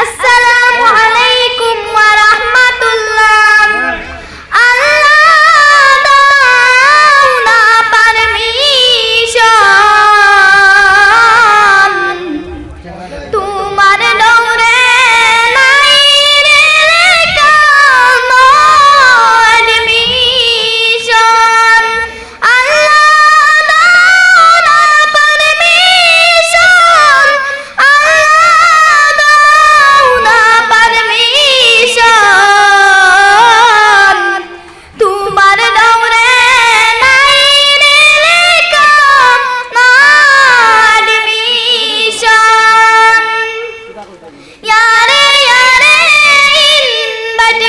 আসসালাম யாரே யாரே இன்பட்டு